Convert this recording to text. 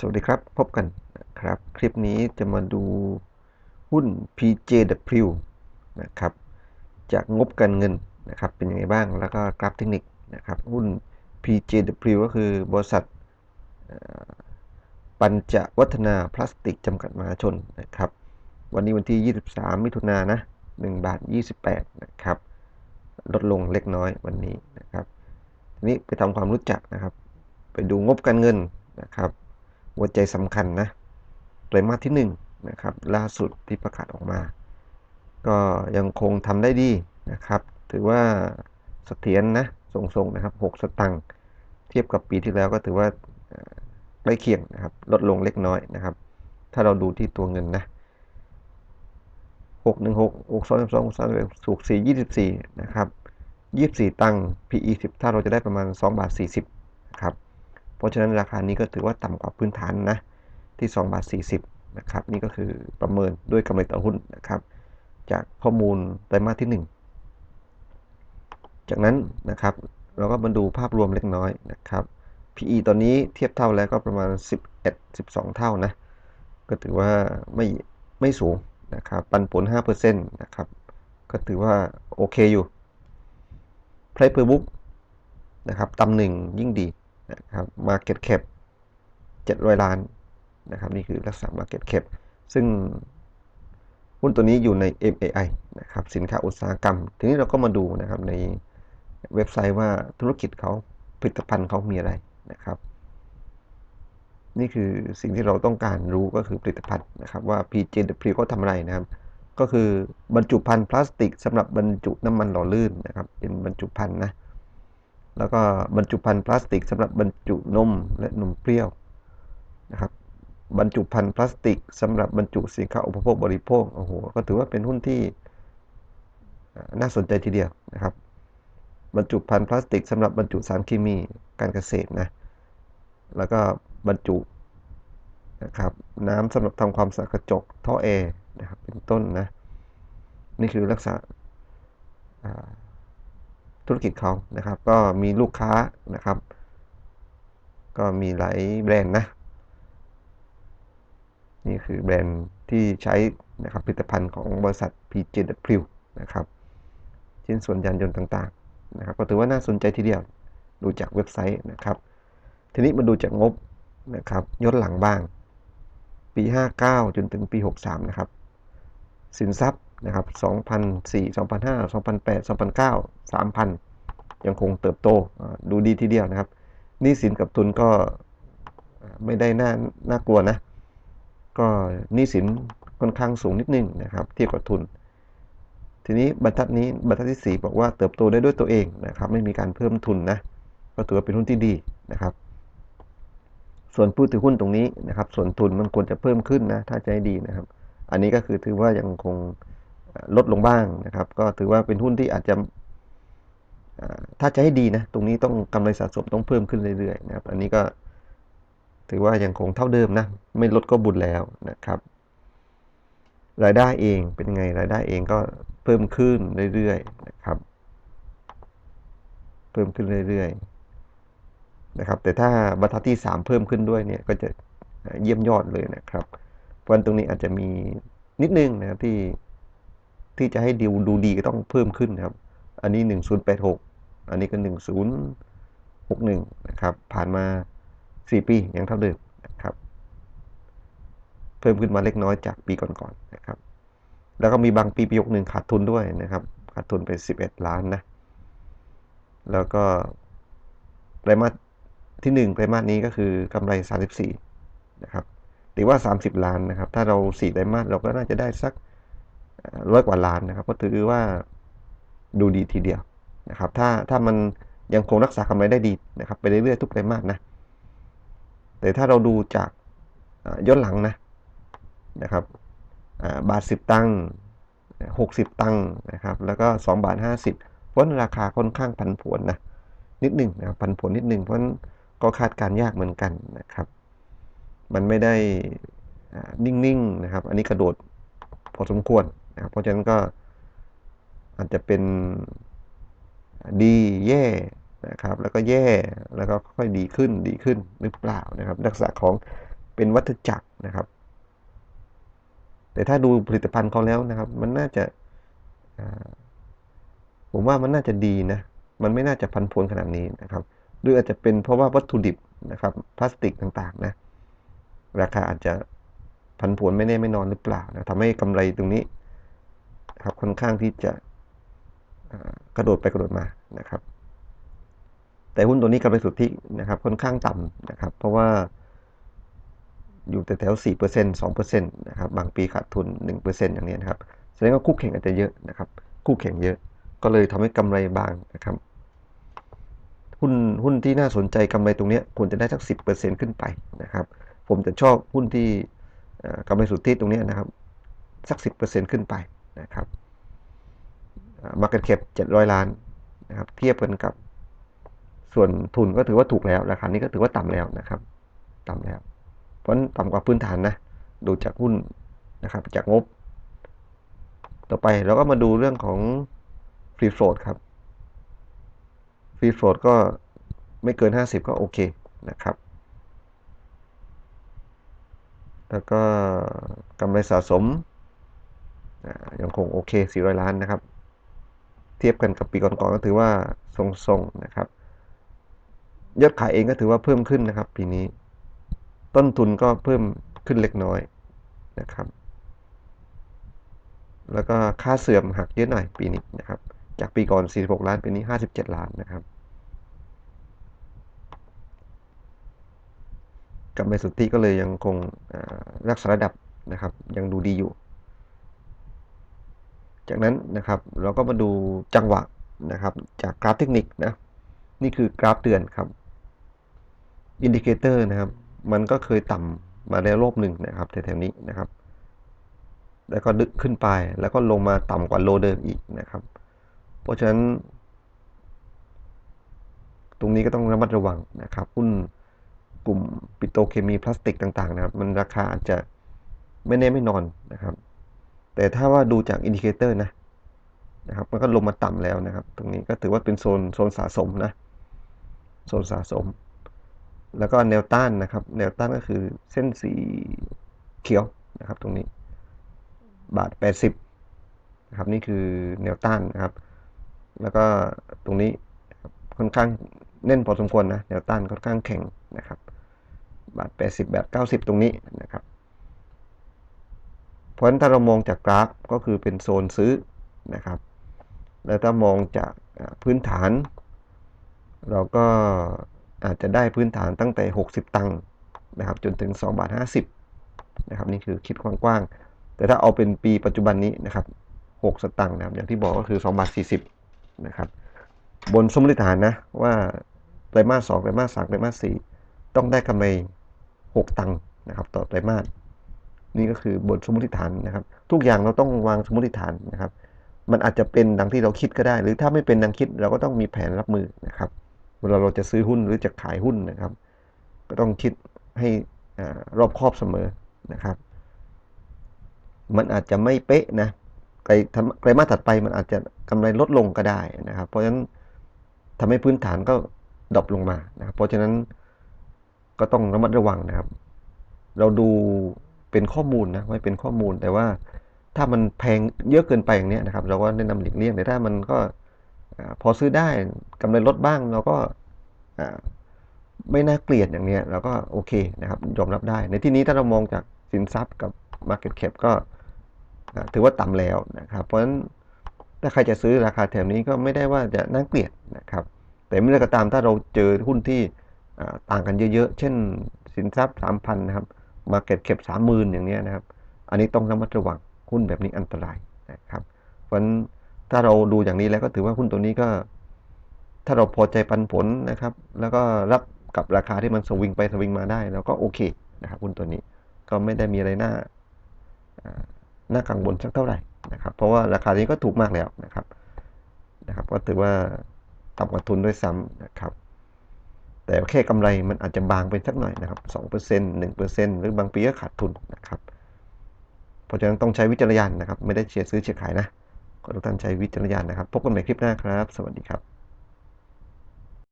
สวัสดีครับ พบกันนะครับ คลิปนี้จะมาดูหุ้น PJW นะครับ จากงบการเงินนะครับ เป็นยังไงบ้าง แล้วก็กราฟเทคนิคนะครับ หุ้น PJW ก็คือบริษัทปัญจวัฒนาพลาสติกจำกัดมหาชนนะครับ วันนี้วันที่ 23 มิถุนายนนะ1บาท 28 นะครับ ลดลงเล็กน้อยวันนี้นะครับทีนี้ไปทำความรู้จักนะครับ ไปดูงบการเงินนะครับ หัวใจสำคัญนะไตรมาสที่1นงนะครับล่าสุดที่ประกาศออกมา ก็ยังคงทำได้ดีนะครับ ถือว่าเสถียรนะทรงๆนะครับ 6 สตังค์เทียบกับปีที่แล้วก็ถือว่าใกล้เคียงนะครับ ลดลงเล็กน้อยนะครับ ถ้าเราดูที่ตัวเงินนะ6 1 6 6 2 2 3สูก4 24 นะครับ 24 ตังค์ PE 10 ถ้าเราจะได้ประมาณ 2 บาท 40นะครับ เพราะฉะนั้นราคานี้ก็ถือว่าต่ำกว่าพื้นฐานนะที่2บาท40นะครับนี่ก็คือประเมินด้วยกำไรต่อหุ้นนะครับจากข้อมูลไตรมาสที่ 1 จากนั้นนะครับเราก็มาดูภาพรวมเล็กน้อยนะครับ PE ตอนนี้เทียบเท่าแล้วก็ประมาณ 11 12 เท่านะ ก็ถือว่าไม่ไม่สูงนะครับ ปันผล 5%นะครับ ก็ถือว่าโอเคอยู่ Price per book นะครับตำหนึ่งยิ่งดี นะครับ Market Cap 700 ล้านนะครับนี่คือลักษณะ Market Cap ซึ่งหุ้นตัวนี้อยู่ใน MAI นะครับสินค้าอุตสาหกรรม ทีนี้เราก็มาดูนะครับในเว็บไซต์ว่าธุรกิจเขาผลิตภัณฑ์เขามีอะไรนะครับ นี่คือสิ่งที่เราต้องการรู้ก็คือผลิตภัณฑ์นะครับว่า PJW เขาทำอะไรนะครับ ก็คือบรรจุภัณฑ์พลาสติกสำหรับบรรจุน้ำมันหล่อลื่นนะครับ เป็นบรรจุภัณฑ์นะ แล้วก็บรรจุภัณฑ์พลาสติกสำหรับบรรจุนมและนมเปรี้ยวนะครับบรรจุภัณฑ์พลาสติกสำหรับบรรจุสินค้าอุปโภคบริโภคโอ้โหก็ถือว่าเป็นหุ้นที่น่าสนใจทีเดียวนะครับ บรรจุภัณฑ์พลาสติกสำหรับบรรจุสารเคมีการเกษตรนะแล้วก็บรรจุนะครับน้ำสำหรับทำความสะอาดกระจกท่อแอร์นะครับเป็นต้นนะนี่คือลักษณะ ธุรกิจเขานะครับ ก็มีลูกค้านะครับ ก็มีหลายแบรนด์นะ นี่คือแบรนด์ที่ใช้นะครับผลิตภัณฑ์ของบริษัท PJW นะครับชิ้นส่วนยานยนต์ต่างๆนะครับ ก็ถือว่าน่าสนใจทีเดียวดูจากเว็บไซต์นะครับ ทีนี้มาดูจากงบนะครับย้อนหลังบ้าง ปี 59 จนถึงปี 63 นะครับ สินทรัพย์ นะครับ2004 2005 2008 2009 3,000 ยังคงเติบโตดูดีทีเดียวนะครับหนี้สินกับทุนก็ไม่ได้น่าน่ากลัวนะ ก็นี้สินค่อนข้างสูงนิดนึงนะครับ เทียบกับทุน ทีนี้บรรทัดนี้บรรทัดที่ 4 บอกว่าเติบโตได้ด้วยตัวเองนะครับ ไม่มีการเพิ่มทุนนะก็ถือว่าเป็นหุ้นที่ดีนะครับ ส่วนผู้ถือหุ้นตรงนี้นะครับ ส่วนทุนมันควรจะเพิ่มขึ้นนะถ้าให้ดีนะครับ อันนี้ก็คือถือว่ายังคง ลดลงบ้างนะครับ ก็ถือว่าเป็นหุ้นที่อาจจะถ้าจะให้ดีนะ ตรงนี้ต้องกำไรสะสมต้องเพิ่มขึ้นเรื่อยๆนะครับ อันนี้ก็ถือว่ายังคงเท่าเดิมนะ ไม่ลดก็บุญแล้วนะครับ รายได้เองเป็นไงรายได้เองก็เพิ่มขึ้นเรื่อยๆนะครับ เพิ่มขึ้นเรื่อยๆนะครับ แต่ถ้าบรรทัดที่ 3 เพิ่มขึ้นด้วยเนี่ยก็จะเยี่ยมยอดเลยนะครับ เพราะฉะนั้นตรงนี้อาจจะมีนิดนึงนะครับที่ ที่จะให้ดูดูดีก็ต้องเพิ่มขึ้นครับ อันนี้ 1086 อันนี้ก็ 1061 นะครับ ผ่านมา 4 ปียังเท่าเดิมนะครับ เพิ่มขึ้นมาเล็กน้อยจากปีก่อนๆนะครับ แล้วก็มีบางปีปียกหนึ่งขาดทุนด้วยนะครับ ขาดทุนไป 11 ล้านนะ แล้วก็ไตรมาสที่ 1 ไตรมาสนี้ก็คือกำไร 34 นะครับหรือว่า 30 ล้านนะครับ ถ้าเรา 4 ไตรมาสเราก็น่าจะได้สัก ร้อยกว่าล้านนะครับ ก็ถือว่าดูดีทีเดียวนะครับ ถ้าถ้ามันยังคงรักษากำไรได้ดีนะครับ ไปเรื่อยๆทุกไตรมาสนะ แต่ถ้าเราดูจากย้อนหลังนะนะครับบาท 10 ตังค์60 ตังค์นะครับ แล้วก็2บาท50 เพราะนราคาค่อนข้างผันผวนนะนิดหนึ่งนะครับผันผวนนิดหนึ่งเพราะนก็คาดการยากเหมือนกันนะครับ มันไม่ได้นิ่งๆนะครับ อันนี้กระโดดพอสมควร นะครับเพราะฉะนั้นก็อาจจะเป็นดีแย่นะครับ แล้วก็แย่แล้วก็ค่อยดีขึ้นดีขึ้นหรือเปล่านะครับ ลักษณะของเป็นวัฏจักรนะครับ แต่ถ้าดูผลิตภัณฑ์เขาแล้วนะครับ มันน่าจะผมว่ามันน่าจะดีนะ มันไม่น่าจะพันผวนขนาดนี้นะครับ หรืออาจจะเป็นเพราะว่าวัตถุดิบนะครับ พลาสติกต่างๆนะ ราคาอาจจะพันผวนไม่แน่ไม่นอนหรือเปล่านะทำให้กำไรตรงนี้ ครับค่อนข้างที่จะกระโดดไปกระโดดมานะครับ แต่หุ้นตัวนี้กำไรสุทธินะครับ ค่อนข้างต่ำนะครับ เพราะว่าอยู่แต่แถว4%เ2%นะครับบางปีขาดทุน1%อย่างนี้นะครับแสดงว่าคู่แข่งอาจจะเยอะนะครับ คู่แข่งเยอะก็เลยทำให้กำไรบางนะครับ หุ้นหุ้นที่น่าสนใจกำไรตรงนี้ควรจะได้สัก10%ขึ้นไปนะครับ ผมจะชอบหุ้นที่กำไรสุทธิตรงนี้นะครับ สัก10%ขึ้นไป นะครับอ่า market cap 700 ล้านนะครับเทียบกันกับส่วนทุนก็ถือว่าถูกแล้วราคานี้ก็ถือว่าต่ำแล้วนะครับ ต่ำแล้ว เพราะต่ำกว่าพื้นฐานนะดูจากหุ้นนะครับ จากงบ ต่อไปเราก็มาดูเรื่องของฟรีโฟลดครับฟรีโฟลดก็ไม่เกิน 50 ก็โอเคนะครับ แล้วก็กำไรสะสม ยังคงโอเค 400 ล้านนะครับ เทียบกันกับปีก่อนๆก็ถือว่าทรงๆนะครับ ยอดขายเองก็ถือว่าเพิ่มขึ้นนะครับ ปีนี้ ต้นทุนก็เพิ่มขึ้นเล็กน้อยนะครับ แล้วก็ค่าเสื่อมหักเยอะหน่อยปีนี้นะครับ จากปีก่อน 46 ล้านปีนี้ 57 ล้านนะครับกำไรสุทธิก็เลยยังคงรักษาระดับนะครับ ยังดูดีอยู่ จากนั้นนะครับเราก็มาดูจังหวะนะครับ จากกราฟเทคนิคนะนี่คือกราฟเตือนครับอินดิเคเตอร์นะครับ มันก็เคยต่ำมาแล้วรอบหนึ่งนะครับแถวๆนี้นะครับ แล้วก็ดึกขึ้นไปแล้วก็ลงมาต่ำกว่าโลเดิมอีกนะครับ เพราะฉะนั้น ตรงนี้ก็ต้องระมัดระวังนะครับหุ้นกลุ่มปิโตเคมีพลาสติกต่างๆนะครับ มันราคาอาจจะไม่แน่ไม่นอนนะครับ แต่ถ้าว่าดูจากอินดิเคเตอร์นะนะครับมันก็ลงมาต่ำแล้วนะครับ ตรงนี้ก็ถือว่าเป็นโซนโซนสะสมนะโซนสะสม แล้วก็แนวต้านนะครับ แนวต้านก็คือเส้นสีเขียวนะครับ ตรงนี้ บาท 80นะครับนี่คือแนวต้านนะครับ แล้วก็ตรงนี้ค่อนข้างแน่นพอสมควรนะแนวต้านค่อนข้างแข็งนะครับ บาท 80 แบบ 90 ตรงนี้นะครับ เพราะฉะนั้นถ้าเรามองจากกราฟก็คือเป็นโซนซื้อนะครับ แล้วถ้ามองจากพื้นฐาน เราก็อาจจะได้พื้นฐานตั้งแต่ 60 ตังค์นะครับจนถึง2บาท50นะครับนี่คือคิดกว้างๆ แต่ถ้าเอาเป็นปีปัจจุบันนี้นะครับ6สตังค์นะครับอย่างที่บอกก็คือ2บาท40นะครับบนสมมติฐานนะว่าไตรมาส2ไตรมาส3ไตรมาส4ต้องได้กำไร 6 ตังค์นะครับต่อไตรมาส นี่ก็คือบนสมมติฐานนะครับ ทุกอย่างเราต้องวางสมมติฐานนะครับ มันอาจจะเป็นดังที่เราคิดก็ได้ หรือถ้าไม่เป็นดังคิดเราก็ต้องมีแผนรับมือนะครับเวลาเราจะซื้อหุ้นหรือจะขายหุ้นนะครับ ก็ต้องคิดให้อรอบคอบเสมอนะครับ มันอาจจะไม่เป๊ะนะไตรไตรมาสถัดไปมันอาจจะกำไรลดลงก็ได้นะครับ เพราะฉะนั้นทำให้พื้นฐานก็ดรอปลงมานะครับ เพราะฉะนั้นก็ต้องระมัดระวังนะครับ เราดู เป็นข้อมูลนะไว้เป็นข้อมูลแต่ว่าถ้ามันแพงเยอะเกินไปอย่างนี้นะครับ เราก็แนะนำหลีกเลี่ยงแต่ถ้ามันก็พอซื้อได้กำไรลดบ้างเราก็ไม่น่าเกลียดอย่างนี้เราก็โอเคนะครับยอมรับได้ ในที่นี้ถ้าเรามองจากสินทรัพย์กับ Market Cap ก็ถือว่าต่ำแล้วนะครับ เพราะฉะนั้นถ้าใครจะซื้อราคาแถวนี้ก็ไม่ได้ว่าจะน่าเกลียดนะครับ แต่เมื่อไรก็ตามถ้าเราเจอหุ้นที่ต่างกันเยอะๆ เช่นสินทรัพย์ 3,000 นะครับ Market Cap 30,000อย่างเนี้ยนะครับ อันนี้ต้องระมัดระวังหุ้นแบบนี้อันตรายนะครับ เพราะฉะนั้นถ้าเราดูอย่างนี้แล้วก็ถือว่าหุ้นตัวนี้ก็ ถ้าเราพอใจปันผลนะครับ แล้วก็รับกับราคาที่มันสวิงไปสวิงมาได้เราก็โอเคนะครับหุ้นตัวนี้ก็ไม่ได้มีอะไรน่าอ่าน่ากังวลสักเท่าไหร่นะครับ เพราะว่าราคานี้ก็ถูกมากแล้วนะครับนะครับ ก็ถือว่าต่ำกว่าทุนด้วยซ้ำนะครับ แต่แค่กำไรมันอาจจะบางไปสักหน่อยนะครับ2% 1%หรือบางปีก็ขาดทุนนะครับ เพราะฉะนั้นต้องใช้วิจารณญาณนะครับ ไม่ได้เชียร์ซื้อเชียร์ขายนะขอทุกท่านใช้วิจารณญาณนะครับ พบกันใหม่คลิปหน้าครับ สวัสดีครับ